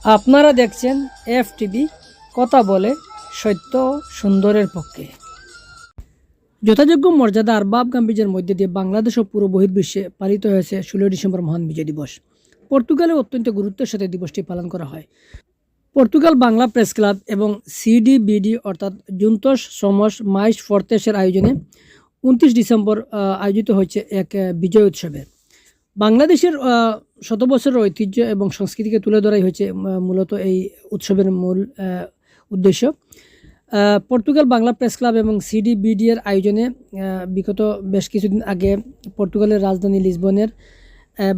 আপনারা দেখছেন F TV কথা বলে সত্য সুন্দরের পক্ষে। যথাযোগ্য মর্যাদা আর বাপ গাম্ভীর্যের মধ্যে দিয়ে বাংলাদেশ ও পুরো বহির্বিশ্বে পালিত হয়েছে ষোলোই ডিসেম্বর মহান বিজয় দিবস। পর্তুগালে অত্যন্ত গুরুত্বের সাথে দিবসটি পালন করা হয়। পর্তুগাল বাংলা প্রেস ক্লাব এবং সিডিবিডি অর্থাৎ জুন্তস সমস মাইস ফর্তেসের আয়োজনে উনত্রিশ ডিসেম্বর আয়োজিত হয়েছে এক বিজয় উৎসবে। বাংলাদেশের শত বছরের ঐতিহ্য এবং সংস্কৃতিকে তুলে ধরাই হয়েছে মূলত এই উৎসবের মূল উদ্দেশ্য। পর্তুগাল বাংলা প্রেস ক্লাব এবং সিডিবিডি এর আয়োজনে বিগত বেশ কিছুদিন আগে পর্তুগালের রাজধানী লিসবনের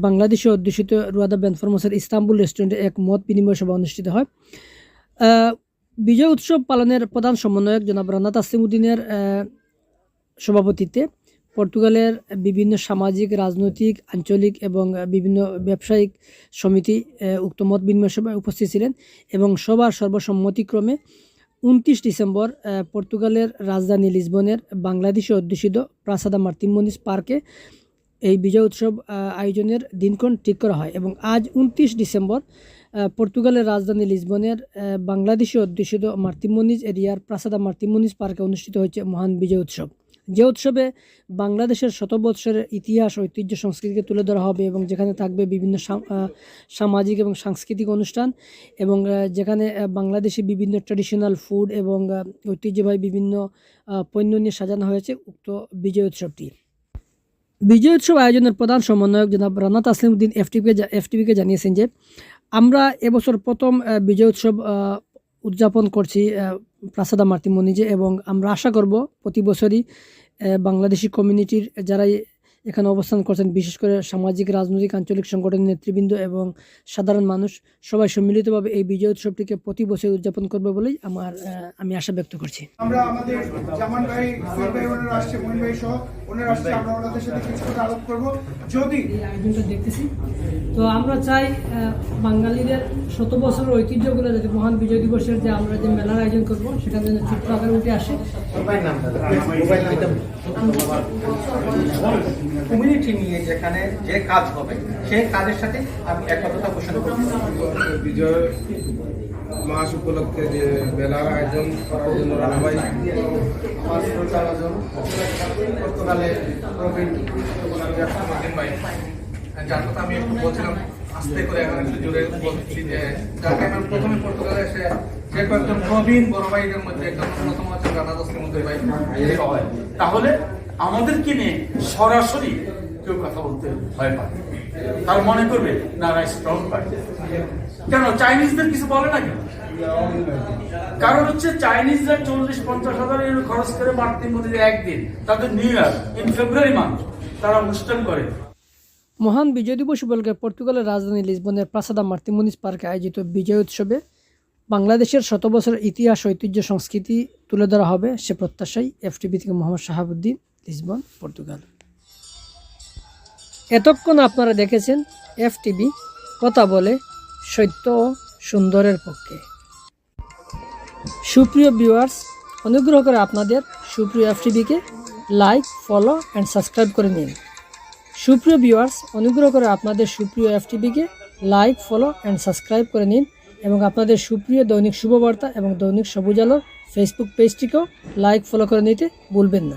বাংলাদেশে অধ্যুষিত রুয়াদা বেনফরমসের ইস্তাম্বুল রেস্টুরেন্টে এক মত বিনিময় সভা অনুষ্ঠিত হয়। বিজয় উৎসব পালনের প্রধান সমন্বয়ক জনাব রানা তাসলিমুদ্দিনের সভাপতিত্বে পর্তুগালের বিভিন্ন সামাজিক, রাজনৈতিক, আঞ্চলিক এবং বিভিন্ন ব্যবসায়িক সমিতি উক্ত মত বিনিময় সভায় উপস্থিত ছিলেন এবং সবার সর্বসম্মতিক্রমে উনত্রিশ ডিসেম্বর পর্তুগালের রাজধানী লিসবনের বাংলাদেশে অধ্যুষিত প্রাসাদা মার্তিমনিস পার্কে এই বিজয় উৎসব আয়োজনের দিনক্ষণ ঠিক করা হয় এবং আজ উনত্রিশ ডিসেম্বর পর্তুগালের রাজধানী লিসবনের বাংলাদেশে অধ্যুষিত মার্তিমনিজ এরিয়ার প্রাসাদা মার্তিমনিজ পার্কে অনুষ্ঠিত হয়েছে মহান বিজয় উৎসব। যে উৎসবে বাংলাদেশের শত বৎসরের ইতিহাস, ঐতিহ্য, সংস্কৃতিকে তুলে ধরা হবে এবং যেখানে থাকবে বিভিন্ন সাম- সামাজিক এবং সাংস্কৃতিক অনুষ্ঠান এবং যেখানে বাংলাদেশি বিভিন্ন ট্র্যাডিশনাল ফুড এবং ঐতিহ্যবাহী বিভিন্ন পণ্য নিয়ে সাজানো হয়েছে উক্ত বিজয় উৎসবটি। বিজয় উৎসব আয়োজনের প্রধান সমন্বয়ক জনাব রানা তাসলিমউদ্দিন এফটিপিকে এফটিভিকে জানিয়েছেন যে আমরা এবছর প্রথম বিজয় উৎসব উদযাপন করছি প্রাসাদা মার্তিমনিজে এবং আমরা আশা করব প্রতি বছরই বাংলাদেশি কমিউনিটির যারাই এখানে অবস্থান করছেন বিশেষ করে সামাজিক রাজনৈতিক আঞ্চলিক সংগঠনের নেতৃবৃন্দ এবং সাধারণ মানুষ। সবাই সম্মিলিতভাবে এই বিজয় উৎসবটিকে প্রতি বছর উদযাপন করবে বলেই আমার আমি আশা ব্যক্ত করছি। আমরা আমাদের জামান ভাই ভাই ওনারা আসছে মহিন ভাই সহ ওনারা আসছে আমরা ওনাদের সাথে কিছু কথা আলোপ করব। যদি এই আয়োজনটা দেখতেছি। তো আমরা চাই বাঙালিদের শত বছরের ঐতিহ্যগুলো যাতে মহান বিজয় দিবসের যে আমরা যে মেলার আয়োজন করব সেটা যেন ছোট্ট আকারে উঠে আসে। কমিউনিটি নিয়ে যেখানে যে কাজ হবে সেই কাজের সাথে আমি একতা পোষণ করতে বিজয় মাস উপলক্ষে যে মেলার আয়োজন করার জন্য আয়োজন। প্রবীণ ভাই যার কথা আমি একটু বলছিলাম আস্তে করে এখন একটু জোরে বলছি যে যাকে প্রথমে পর্তুগালে এসে যে কয়েকজন প্রবীণ বড় ভাইদের মধ্যে একজন অন্যতম আছেন রানা দাস মন্দির ভাই হয় তাহলে আমাদেরকে নিয়ে সরাসরি কেউ কথা বলতে ভয় পায়। তার মনে করবে, না না স্ট্রং পার্টি কেন চাইনিজদের কিছু বলে না কেন কারণ হচ্ছে চাইনিজরা চল্লিশ, পঞ্চাশ হাজার ইউরো খরচ করে মার্তিন মধ্যে একদিন। তাদের new year in February month তারা অনুষ্ঠান করে। মহান বিজয় দিবস উপলক্ষে পর্তুগালের রাজধানী লিসবনের প্রাসাদা মার্তিমনিস পার্কে আয়োজিত বিজয় উৎসবে বাংলাদেশের শত বছরের ইতিহাস, ঐতিহ্য, সংস্কৃতি তুলে ধরা হবে। সে প্রত্যাশাই এফটিভি থেকে মোহাম্মদ শাহাবুদ্দিন। Lisbon, Portugal. এতক্ষণ আপনারা দেখেছেন এফটিভি কথা বলে সত্য ও সুন্দরের পক্ষে। সুপ্রিয় ভিউয়ার্স অনুগ্রহ করে আপনাদের সুপ্রিয় এফটিভিকে লাইক ফলো অ্যান্ড সাবস্ক্রাইব করে নিন। সুপ্রিয় ভিউয়ার্স অনুগ্রহ করে আপনাদের সুপ্রিয় এফটিভিকে লাইক ফলো অ্যান্ড সাবস্ক্রাইব করে নিন এবং আপনাদের সুপ্রিয় দৈনিক শুভবার্তা এবং দৈনিক সবুজ আলোর ফেসবুক পেজটিকেও লাইক ফলো করে নিতে ভুলবেন না।